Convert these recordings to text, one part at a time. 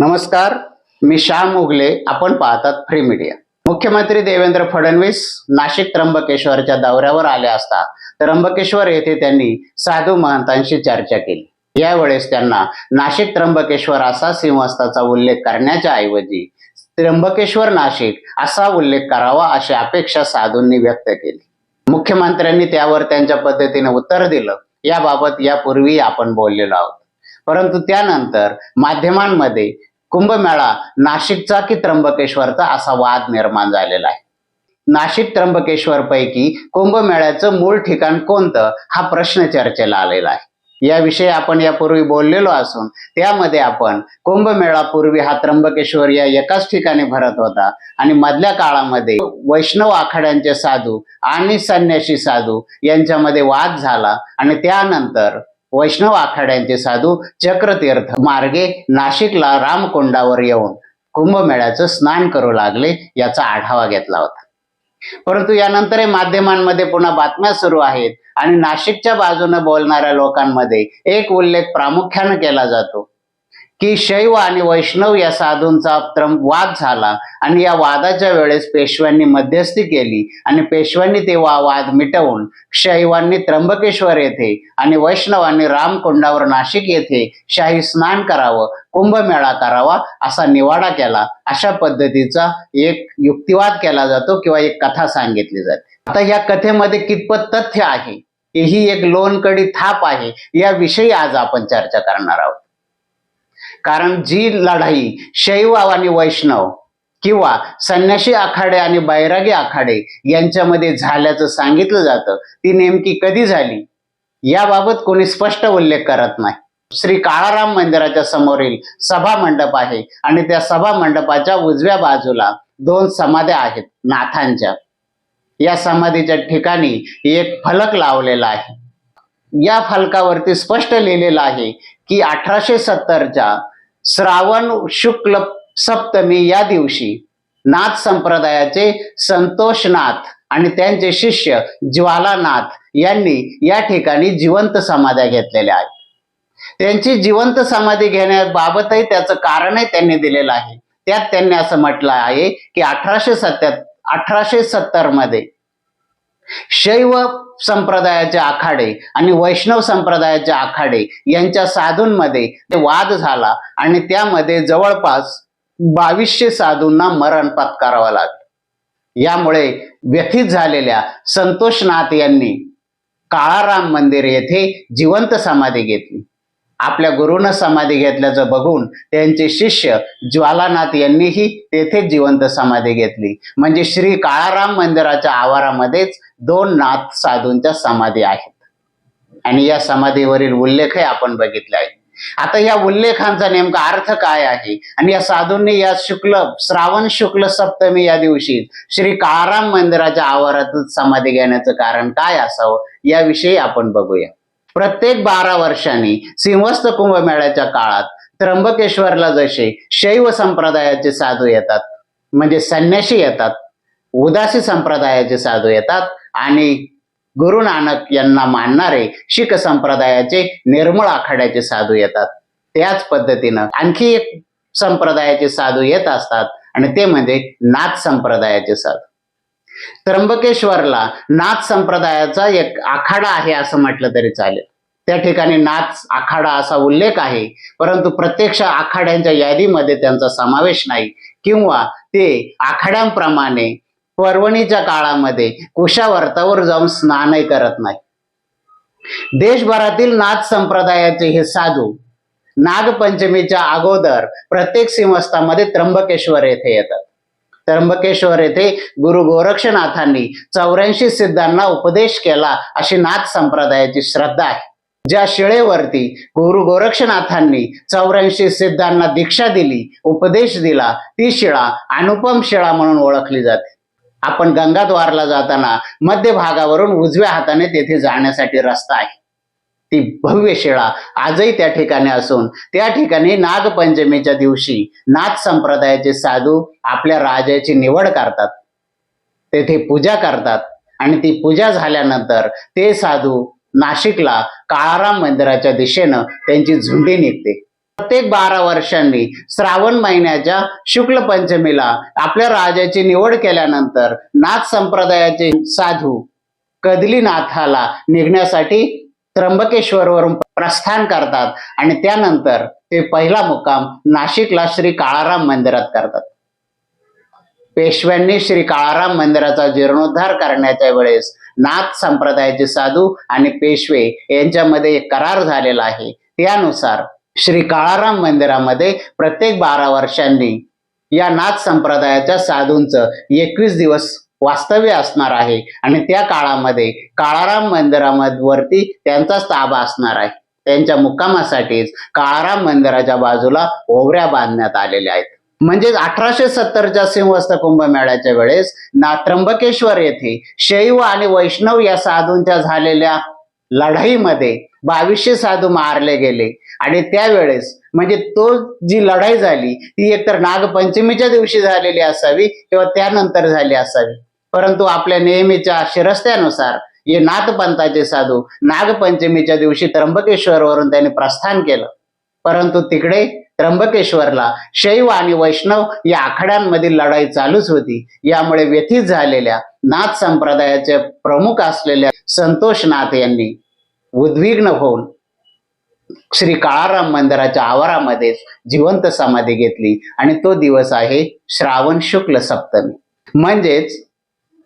नमस्कार मी श्याम उगले. आपण पाहतात फ्री मीडिया मुख्यमंत्री देवेंद्र फडणवीस नाशिक त्र्यंबकेश्वरच्या दौऱ्यावर आले असता त्र्यंबकेश्वर येथे त्यांनी साधू महंतांशी चर्चा केली. यावेळेस त्यांना नाशिक त्र्यंबकेश्वर असा सिंहस्थाचा उल्लेख करण्याच्या ऐवजी त्र्यंबकेश्वर नाशिक असा उल्लेख करावा अशी अपेक्षा साधूंनी व्यक्त केली. मुख्यमंत्र्यांनी त्यावर त्यांच्या पद्धतीने उत्तर दिलं. याबाबत यापूर्वी आपण बोललेलो आहोत. परंतु त्यानंतर माध्यमांमध्ये कुंभमेळा नाशिकचा की त्र्यंबकेश्वरचा असा वाद निर्माण झालेला आहे. नाशिक त्र्यंबकेश्वर पैकी कुंभमेळ्याचं मूळ ठिकाण कोणतं हा प्रश्न चर्चेला आलेला आहे. याविषयी आपण यापूर्वी बोललेलो असून त्यामध्ये आपण कुंभमेळा पूर्वी हा त्र्यंबकेश्वर या एकाच ठिकाणी भरत होता आणि मधल्या काळामध्ये वैष्णव आखाड्यांचे साधू आणि संन्यासी साधू यांच्यामध्ये वाद झाला आणि त्यानंतर वैष्णव आखाड्यांचे साधू चक्रतीर्थ मार्गे नाशिकला रामकुंडावर येऊन कुंभमेळ्याचं स्नान करू लागले याचा आढावा घेतला होता. परंतु यानंतर हे माध्यमांमध्ये पुन्हा बातम्या सुरू आहेत आणि नाशिकच्या बाजूने बोलणाऱ्या लोकांमध्ये एक उल्लेख प्रामुख्याने केला जातो. की शैव आणि वैष्णव या साधूंचा वाद झाला. आणि या वादाच्या वेळेस पेशव्यांनी मध्यस्थी केली. आणि पेशव्यांनी ते वा वाद मिटवून शैवांनी त्र्यंबकेश्वर येथे आणि वैष्णवांनी रामकुंडावर नाशिक येथे शाही स्नान करावं कुंभमेळा करावा असा निवाडा केला. अशा पद्धतीचा एक युक्तिवाद केला जातो किंवा एक कथा सांगितली जाते. आता या कथेमध्ये कितपत तथ्य आहे? ही एक लोणकडी थाप आहे. याविषयी आज आपण चर्चा करणार आहोत. कारण जी लढाई शैव आणि वैष्णव किंवा संन्यासी आखाडे आणि बैरागी आखाडे यांच्यामध्ये झाल्याचं सांगितलं जातं ती नेमकी कधी झाली? याबाबत कोणी स्पष्ट उल्लेख करत नाही. श्री काळाराम मंदिराच्या समोरील सभा मंडप आहे आणि त्या सभा मंडपाच्या उजव्या बाजूला दोन समाध्या आहेत नाथांच्या. या समाधीच्या ठिकाणी एक फलक लावलेला आहे. या फलकावरती स्पष्ट लिहिलेलं आहे की अठराशे सत्तरच्या श्रावण शुक्ल सप्तमी या दिवशी नाथ संप्रदायाचे संतोषनाथ आणि त्यांचे शिष्य ज्वालानाथ यांनी या ठिकाणी जिवंत समाध्या घेतलेल्या आहेत. त्यांची जिवंत समाधी घेण्याबाबतही त्याचं कारणही त्यांनी दिलेलं आहे. त्यात त्यांनी असं म्हटलं आहे की अठराशे सत्या अठराशे सत्तरमध्ये शैव संप्रदायाचे आखाडे आणि वैष्णव संप्रदायाचे आखाडे यांच्या साधूंमध्ये वाद झाला आणि त्यामध्ये जवळपास बावीसशे साधूंना मरण पत्करावं लागलं. यामुळे व्यथित झालेल्या संतोषनाथ यांनी काळाराम मंदिर येथे जिवंत समाधी घेतली. आपल्या गुरुनं समाधी घेतल्याचं बघून त्यांचे शिष्य ज्वालानाथ यांनीही तेथे जिवंत समाधी घेतली. म्हणजे श्री काळाराम मंदिराच्या आवारामध्येच दोन नाथ साधूंच्या समाधी आहेत. आणि या समाधीवरील उल्लेखही आपण बघितले आहे आता या उल्लेखांचा नेमका अर्थ काय आहे? आणि या साधूंनी या शुक्ल श्रावण शुक्ल सप्तमी या दिवशी श्री काळाराम मंदिराच्या आवारातच समाधी घेण्याचं कारण काय असावं? याविषयी आपण बघूया. प्रत्येक बारा वर्षांनी सिंहस्थ कुंभमेळ्याच्या काळात त्र्यंबकेश्वरला जसे शैव संप्रदायाचे साधू येतात म्हणजे संन्यासी येतात उदासी संप्रदायाचे साधू येतात आणि गुरु नानक यांना मानणारे शीख संप्रदायाचे निर्मळ आखाड्याचे साधू येतात. त्याच पद्धतीनं आणखी एक संप्रदायाचे साधू येत असतात आणि ते म्हणजे नाथ संप्रदायाचे साधू. त्र्यंबकेश्वरला नाथ संप्रदायाचा एक आखाडा आहे असं म्हटलं तरी चालेल. त्या ठिकाणी नाथ आखाडा असा उल्लेख आहे परंतु प्रत्यक्ष आखाड्यांच्या यादीमध्ये त्यांचा समावेश नाही किंवा ते आखाड्यांप्रमाणे पर्वणीच्या काळामध्ये कुशावर्तावर जाऊन स्नानही करत नाही. देशभरातील नाथ संप्रदायाचे हे साधू नागपंचमीच्या अगोदर प्रत्येक सिंहस्थामध्ये त्र्यंबकेश्वर येथे येतात. त्र्यंबकेश्वर येथे गुरु गोरक्षनाथांनी चौऱ्याऐंशी सिद्धांना उपदेश केला अशी नाथ संप्रदायाची श्रद्धा आहे. ज्या शिळेवरती गुरु गोरक्षनाथांनी चौऱ्याऐंशी सिद्धांना दीक्षा दिली उपदेश दिला ती शिळा अनुपम शिळा म्हणून ओळखली जाते. आपण गंगाद्वारला जाताना मध्य भागावरून उजव्या हाताने तेथे जाण्यासाठी रस्ता आहे. ती भव्य शिळा आजही त्या ठिकाणी असून त्या ठिकाणी नागपंचमीच्या दिवशी नाथ संप्रदायाचे साधू आपल्या राजाची निवड करतात. तेथे पूजा करतात आणि ती पूजा झाल्यानंतर ते साधू नाशिकला काळाराम मंदिराच्या दिशेनं त्यांची झुंडी निघते. प्रत्येक बारा वर्षांनी श्रावण महिन्याच्या शुक्ल पंचमीला आपल्या राजाची निवड केल्यानंतर नाथ संप्रदायाचे साधू कदलीनाथाला निघण्यासाठी त्र्यंबकेश्वरवरून प्रस्थान करतात आणि त्यानंतर ते पहिला मुक्काम नाशिकला श्री काळाराम मंदिरात करतात. पेशव्यांनी श्री काळाराम मंदिराचा जीर्णोद्धार करण्याच्या वेळेस नाथ संप्रदायाचे साधू आणि पेशवे यांच्यामध्ये एक करार झालेला आहे. त्यानुसार श्री काळाराम मंदिरामध्ये प्रत्येक बारा वर्षांनी या नाथ संप्रदायाच्या साधूंचं एकवीस दिवस वास्तव्य असणार आहे. आणि त्या काळामध्ये काळाराम मंदिरावरती त्यांचाच ताबा असणार आहे. त्यांच्या मुक्कामासाठीच काळाराम मंदिराच्या बाजूला ओवऱ्या बांधण्यात आलेल्या आहेत. म्हणजेच अठराशे सत्तरच्या सिंहस्थ कुंभमेळ्याच्या वेळेस ना त्र्यंबकेश्वर येथे शैव आणि वैष्णव या साधूंच्या झालेल्या लढाईमध्ये बावीसशे साधू मारले गेले. आणि त्यावेळेस म्हणजे तो जी लढाई झाली ती एकतर नागपंचमीच्या दिवशी झालेली असावी किंवा त्यानंतर झाली असावी. परंतु आपल्या नेहमीच्या शिरस्त्यानुसार हे नाथपंथाचे साधू नागपंचमीच्या दिवशी त्र्यंबकेश्वरवरून त्यांनी प्रस्थान केलं. परंतु तिकडे त्र्यंबकेश्वरला शैव आणि वैष्णव या आखाड्यांमधील लढाई चालूच होती. यामुळे व्यथित झालेल्या नाथ संप्रदायाचे प्रमुख असलेल्या संतोष नाथ यांनी उद्विग्न होऊन श्री काळाराम मंदिराच्या आवारामध्येच जिवंत समाधी घेतली आणि तो दिवस आहे श्रावण शुक्ल सप्तमी. म्हणजेच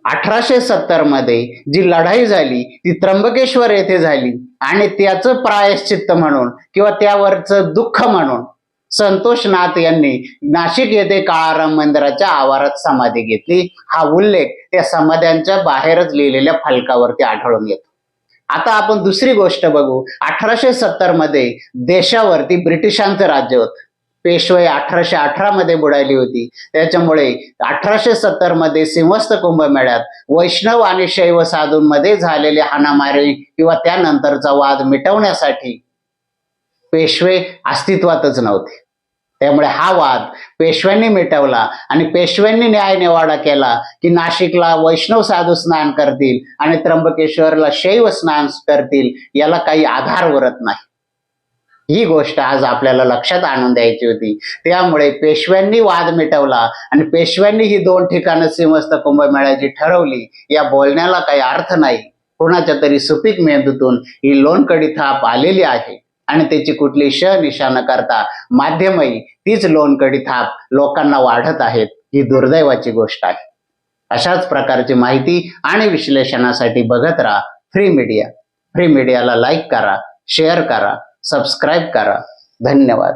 अठराशे सत्तरमध्ये जी लढाई झाली ती त्र्यंबकेश्वर येथे झाली आणि त्याचं प्रायश्चित्त म्हणून किंवा त्यावरचं दुःख म्हणून संतोष नाथ यांनी नाशिक येथे काळाराम मंदिराच्या आवारात समाधी घेतली. हा उल्लेख त्या समाध्यांच्या बाहेरच लिहिलेल्या फलकावरती आढळून येतो. आता आपण दुसरी गोष्ट बघू. अठराशे सत्तरमध्ये देशावरती ब्रिटिशांचं राज्य होतं. पेशवाई अठराशे अठरा मध्ये बुडाली होती. त्याच्यामुळे अठराशे सत्तरमध्ये सिंहस्थ कुंभमेळ्यात वैष्णव आणि शैव साधूंमध्ये झालेले हाणामारी किंवा त्यानंतरचा वाद मिटवण्यासाठी पेशवे अस्तित्वातच नव्हते. त्यामुळे हा वाद पेशव्यांनी मिटवला आणि पेशव्यांनी न्याय निवाडा केला की नाशिकला वैष्णव साधू स्नान करतील आणि त्र्यंबकेश्वरला शैव स्नान करतील याला काही आधार उरत नाही. ही गोष्ट आज आपल्याला लक्षात आणून द्यायची होती. त्यामुळे पेशव्यांनी वाद मिटवला आणि पेशव्यांनी ही दोन ठिकाणं सिंहस्थ कुंभमेळ्याची ठरवली. या बोलण्याला काही अर्थ नाही. कोणाच्या तरी सुपीक मेंदूतून ही लोणकडी थाप आलेली आहे. आणि त्याची कुठली श निशा न करता माध्यमही तीच लोणकडी थाप लोकांना वाढत आहेत ही दुर्दैवाची गोष्ट आहे. अशाच प्रकारची माहिती आणि विश्लेषणासाठी बघत राहा फ्री मीडिया फ्री मीडियाला लाईक करा शेअर करा सबस्क्राईब करा. धन्यवाद.